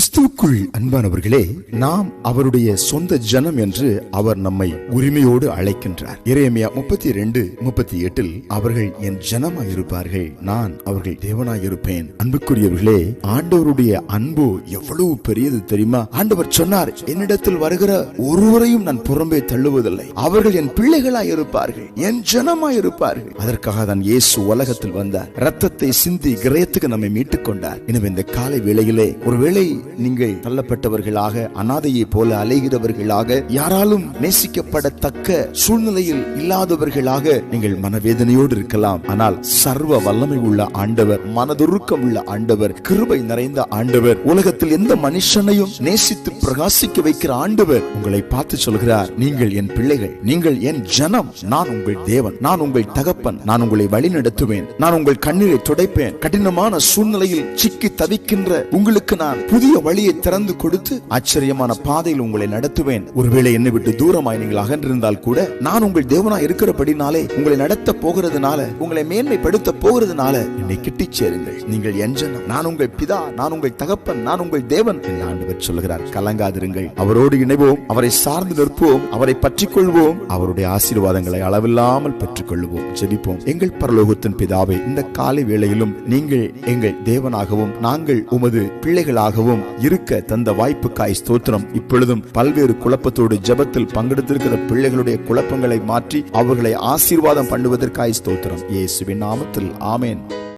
கிறிஸ்துவுக்குள் அன்பானவர்களே நாம் அவருடைய சொந்த ஜனம் என்று அவர் நம்மை உரிமையோடு அழைக்கின்றார். இறையமையா முப்பத்தி ரெண்டு முப்பத்தி எட்டில் அவர்கள் என் ஜனமாய் இருப்பார்கள் நான் அவர்கள் தேவனாய் இருப்பேன் அன்புக்குரியவர்களே ஆண்டவருடைய அன்பு எவ்வளவு பெரியது தெரியுமா? ஆண்டவர் சொன்னார் என்னிடத்தில் வருகிற ஒருவரையும் நான் புறம்பே தள்ளுவதில்லை. அவர்கள் என் பிள்ளைகளாய் இருப்பார்கள் என் ஜனமாய் இருப்பார்கள் அதற்காக தான் இயேசு உலகத்தில் வந்தார். ரத்தத்தை சிந்தி கிரயத்துக்கு நம்மை மீட்டுக் கொண்டார் எனவே இந்த காலை வேளையிலே ஒருவேளை நீங்கள் தள்ளப்பட்டவர்களாக அனாதையை போல அலைகிறவர்களாக யாராலும் நேசிக்கப்படத்தக்க சூழ்நிலையில் இல்லாதவர்களாக நீங்கள் மனவேதனையோடு இருக்கலாம். ஆனால் சர்வ வல்லமை உள்ள ஆண்டவர் மனதுருக்கம் உள்ள ஆண்டவர் கிருபை நிறைந்த ஆண்டவர் உலகத்தில் எந்த மனுஷனையும் நேசித்து பிரகாசிக்க வைக்கிற ஆண்டவர் உங்களை பார்த்து சொல்கிறார் நீங்கள் என் பிள்ளைகள் நீங்கள் என் ஜனம். நான் உங்கள் தேவன். நான் உங்கள் தகப்பன். நான் உங்களை வழி நடத்துவேன் நான் உங்கள் கண்ணீரை துடைப்பேன். கடினமான சூழ்நிலையில் சிக்கி தவிக்கின்ற உங்களுக்கு நான் புதிய வழியை திறந்து கொடுத்து ஆச்சரியமான பாதையில் உங்களை நடத்துவேன். ஒருவேளை என்னை விட்டு தூரமாய் நீங்கள் அகன்றிருந்தால் கூட நான் உங்கள் தேவனா இருக்கிறபடினாலே உங்களை நடத்த போகிறதுனால உங்களை மேன்மைப்படுத்த போகிறதுனால என்னை கிட்டிச் சேருங்கள். நீங்கள் எஞ்சனம் நான் உங்கள் பிதா நான் உங்கள் தகப்பன் நான் உங்கள் தேவன் என்று ஆண்டவர் சொல்கிறார் கலங்காதிருங்கள். அவரோடு இணைவோம். அவரை சார்ந்து நிற்போம். அவரை பற்றிக் கொள்வோம். அவருடைய ஆசீர்வாதங்களை அளவில்லாமல் பெற்றுக் கொள்வோம் ஜெபிப்போம். எங்கள் பரலோகத்தின் பிதாவை இந்த காலை வேளையிலும் நீங்கள் எங்கள் தேவனாகவும் நாங்கள் உமது பிள்ளைகளாகவும் இருக்க தந்த வாய்ப்புக்காய் ஸ்தோத்திரம். இப்பொழுதும் பல்வேறு குழப்பத்தோடு ஜெபத்தில் பங்கெடுத்திருக்கிற பிள்ளைகளுடைய குழப்பங்களை மாற்றி அவர்களை ஆசீர்வாதம் பண்ணுவதற்காய் ஸ்தோத்திரம். இயேசுவின் நாமத்தில் ஆமேன்.